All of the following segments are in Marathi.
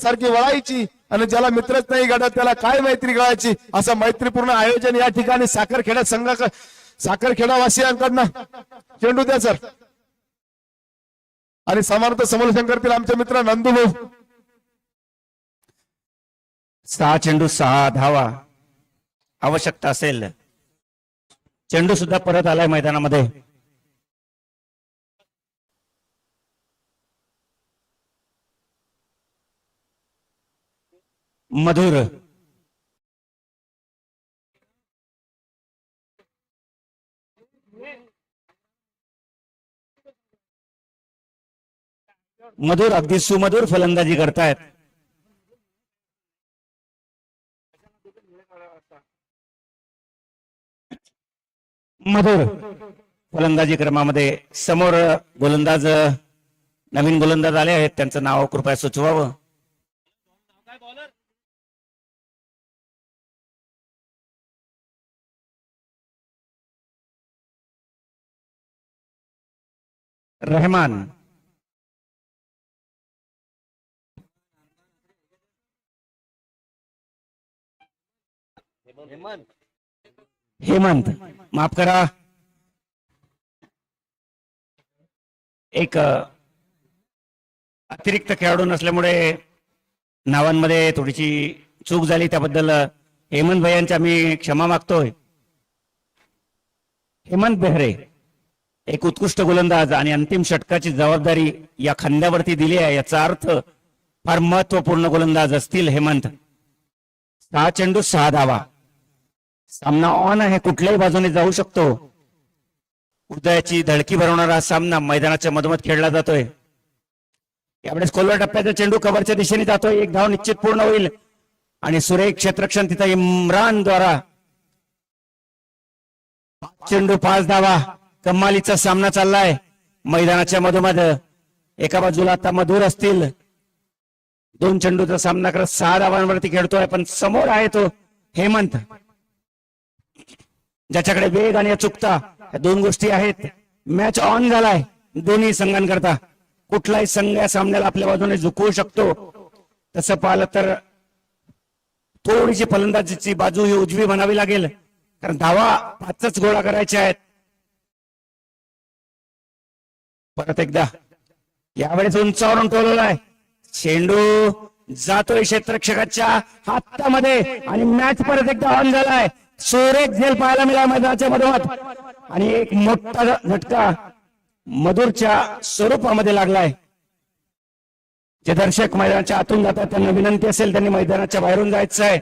सारखी वळायची आणि ज्याला मित्रच नाही घडत त्याला काय मैत्री कळायची असं मैत्रीपूर्ण आयोजन या ठिकाणी साखरखेडा संघ साखरखेडा वासियांकडनं चेंडू द्या सर. आणि समर्थ समोर करतील आमचे मित्र नंदू भाऊ. सहा चेंडू सहा धावा. आवश्यकता असेल. चेंडू सुद्धा परत आलाय मैदानामध्ये. मधुर। मधुर अगदी सुमधुर फलंदाजी करतायत. मधुर फलंदाजी क्रमामध्ये समोर गोलंदाज नवीन गोलंदाज आले आहेत. त्यांचं नाव कृपया सुचवावं. रहमान। हेमंत। माफ करा। एक अतिरिक्त खेळाडू नसल्यामुळे नावांमध्ये थोडीशी चूक झाली त्याबद्दल हेमंत भैयांच्या मी क्षमा मागतोय. हेमंत बेहरे एक उत्कृष्ट गोलंदाज आणि अंतिम षटकाची जबाबदारी या खांद्यावरती दिली आहे. याचा अर्थ फार महत्त्वपूर्ण गोलंदाज असतील हेमंत. सहा चेंडू सहा धावा. सामना ऑन आहे. कुठल्याही बाजूने जाऊ शकतो. उदयाची धडकी भरवणारा हा सामना मैदानाच्या मधोमध खेळला जातोय. यावेळेस खोलवर टप्प्याचा चेंडू कव्हरच्या दिशेने जातोय. एक धाव निश्चित पूर्ण होईल. आणि सुरेख क्षेत्रक्षण तिथं इम्रान द्वारा. चेंडू पाच धावा. कमालीचा सामना चाललाय. मैदानाच्या मधोमध एका बाजूला आता मधुर असतील. दोन चेंडूचा सामना करत सहा धावांवरती खेळतोय पण समोर आहे तो हेमंत. ज्याच्याकडे वेग आणि अचूकता या दोन गोष्टी आहेत. मॅच ऑन झालाय दोन्ही संघांकरता. कुठलाही संघ या सामन्याला आपल्या बाजूने झुकवू शकतो. तसं पाहिलं तर थोडीशी फलंदाजीची बाजू ही उजवी म्हणावी लागेल. कारण धावा पाचच गोळा करायच्या आहेत. परत एकदा. यावेळेस उंचावरून ठेवलेला आहे. चेंडू जातोय क्षेत्रक्षकाच्या हातामध्ये आणि मॅच परत एकदा ऑन झालाय. सुरेख झेल पाहायला मिळाला मैदानाच्या मधोमध. आणि एक मोठा झटका मधुरच्या स्वरूपामध्ये लागलाय. जे दर्शक मैदानाच्या आतून जातात त्यांना विनंती असेल त्यांनी मैदानाच्या बाहेरून जायचं आहे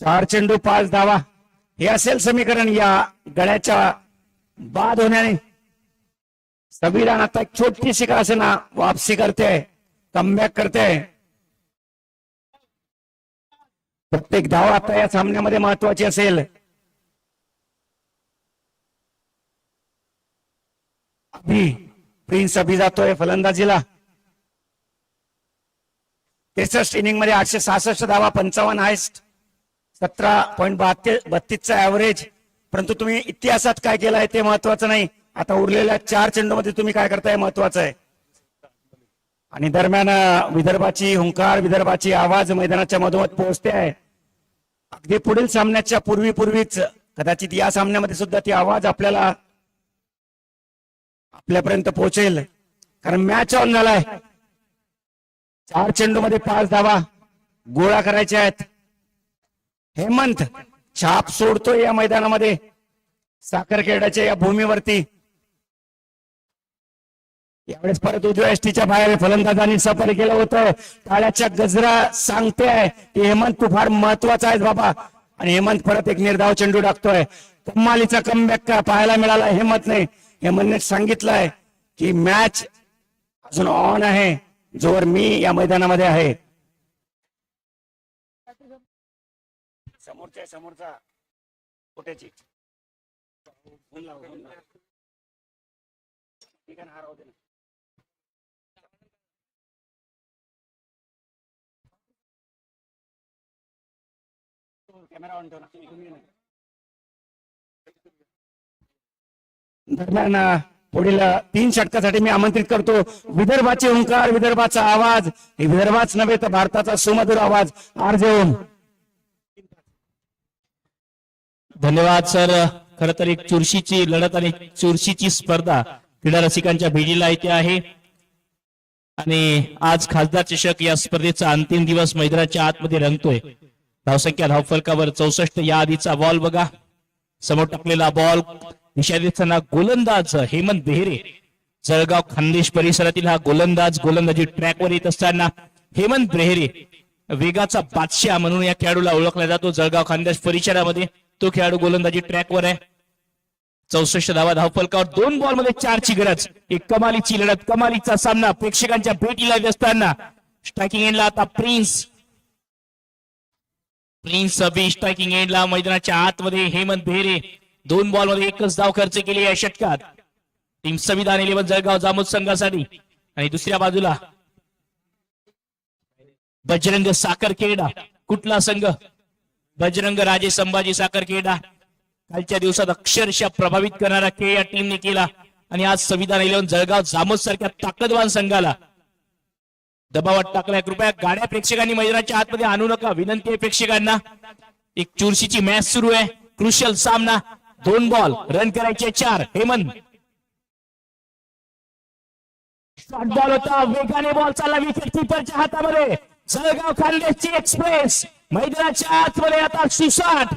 चार चेंडू पाच धावा. हे असेल समीकरण या गळ्याच्या बाद होण्याने संविधान आता एक छोटीशी का असे ना वापसी करते कमबॅक करते. प्रत्येक धाव आता या सामन्यामध्ये महत्वाची असेल. अभि प्रिन्स अभि जातोय फलंदाजीला. त्रेसष्ट इनिंगमध्ये आठशे सहासष्ट धावा पंचावन्न हायस्ट. सतरा पॉईंट बत्तीसचा ऍव्हरेज परंतु तुम्ही इतिहासात काय केलं आहे ते महत्वाचं नाही. आता उरलेल्या चार चेंडूमध्ये तुम्ही काय करताय महत्वाचं आहे. आणि दरम्यान विदर्भाची हुंकार विदर्भाची आवाज मैदानाच्या मधोमध पोहोचते आहे. अगदी पुढील सामन्याच्या पूर्वी पूर्वीच कदाचित या सामन्यामध्ये सुद्धा ती आवाज आपल्याला आपल्यापर्यंत पोहोचेल. कारण मॅच ऑन झालाय. चार चेंडू मध्ये पाच धावा गोळा करायच्या आहेत. हेमंत छाप सोडतोय या मैदानामध्ये. साखरखेड्याच्या या भूमीवरती. यावेळेस परत उजव्या एसटीच्या बाहेर फलंदाजांनी सफर केलं होतं. टाळ्याच्या गजरा सांगते की हेमंत तू फार महत्त्वाचा आहेस बाबा. आणि हेमंत परत एक निर्धाव चेंडू टाकतोय. कमालीचा कमबॅक का पाहायला मिळाला हेमंत नाही हेमंतने सांगितलंय की मॅच अजून ऑन आहे. जोवर मी या मैदानामध्ये आहे. समोरच्या समोरचा कुठेची फोन लाव, फोन लाव. ठीक आहे ना, हा राहू दे ना. हो, कॅमेरा ऑन ठेव ना तुम्ही नाही. दरम्यान पुढील तीन षटकासाठी मी आमंत्रित करतो विदर्भाचे ओंकार विदर्भाचा आवाज हे विदर्भाच नव्हे तर भारताचा सुमधुर आवाज आरजे ओम धन्यवाद सर. खर तर एक चुरशीची लढत आणि चुरशीची स्पर्धा क्रीडा रसिकांच्या भेटीला येते आहे. आणि आज खासदार चषक या स्पर्धेचा अंतिम दिवस मैदानाच्या आतमध्ये रंगतोय. धावसंख्या धावफलकावर चौसष्ट या आधीचा बॉल बघा. समोर टाकलेला बॉल दिशा देताना गोलंदाज हेमंत बेहरे. जळगाव खानदेश परिसरातील हा गोलंदाज गोलंदाजी ट्रॅकवर येत असताना हेमंत बेहरे वेगाचा बादशाह म्हणून या खेळाडूला ओळखला जातो. जळगाव खानदेश परिसरामध्ये तो खेळाडू गोलंदाजी ट्रॅकवर आहे. चौसष्ट धावा धावफलकावर दोन बॉलमध्ये चारची गरज. एक कमालीची लढत कमालीचा सामना प्रेक्षकांच्या भेटीला येत स्ट्रायकिंग एंडला आता प्रिन्स प्रिन्स बी स्ट्रायकिंग एंडला मैदानाच्या आतमध्ये हेमंत भेरे. दोन बॉलमध्ये एकच धाव खर्च केली या षटकात. टीम संविधान इलेव्हन जळगाव जामोद संघासाठी. आणि दुसऱ्या बाजूला. बजरंग साखर खेळडा कुठला संघ? बजरंग राजे संभाजी साखर खेडा कालच्या दिवसात अक्षरशः प्रभावित करणारा खेळ या टीमने केला. आणि आज संविधान इलेव्हन जळगाव जामोद सारख्या ताकदवान संघाला. दबावात टाकलाय. कृपया गाड्या प्रेक्षकांनी मैदानाच्या आतमध्ये आणू नका. विनंती आहे प्रेक्षकांना. एक चुरशीची मॅच सुरू आहे. क्रुशल सामना. दोन बॉल. रन करायचे चार. हेमंत. शॉट बॉल होता. वेगाने बॉल चालला. विकेट किपरच्या हातामध्ये. जळगाव खानदेशची एक्सप्रेस मैदानाच्या आतमध्ये आता सुसाट.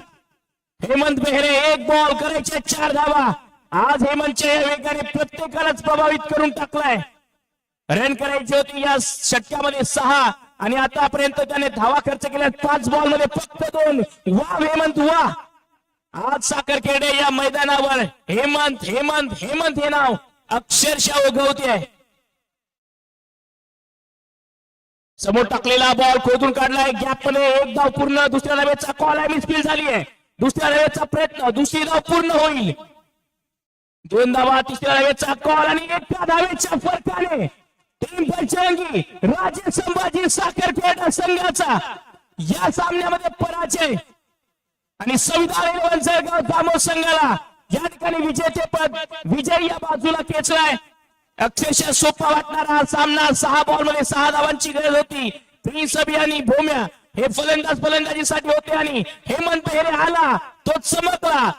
हेमंत बेहरे एक बॉल करायचे चार धावा. आज हेमंतच्या या वेगाने प्रत्येकालाच प्रभावित करून टाकलाय. रन करायची होती या षटकामध्ये सहा आणि आतापर्यंत त्याने धावा खर्च केल्या पाच बॉलमध्ये फक्त दोन. वा हेमंत वा आज साखर खेडे या मैदानावर हेमंत हेमंत हेमंत हे नाव अक्षरशः उगवते. आहे समोर टाकलेला बॉल खोदून काढलाय. गॅपमध्ये एक धाव पूर्ण दुसऱ्या धावेचा कॉल आहे. मिसफील झाली आहे. दुसऱ्या धावेचा प्रयत्न. दुसरी धाव पूर्ण होईल. दोन धावा तिसऱ्या धावेचा कॉल आणि एका धावेच्या फरकाने टीम पंचरंगी राजे संभाजी साखरखेड संघाचा या सामन्यामध्ये पराजय. आणि संविधान जळगाव दामोद संघाला या ठिकाणी विजेते पद विजय या बाजूला खेचलाय. अक्षरशः सोपा वाटणारा हा सामना सहा बॉलमध्ये सहा धावांची गरज होती. प्रिन्स अबी आणि भोम्या हे फलंदाज फलंदाजीसाठी होते आणि हेमंत हेरे आला. तो चमकला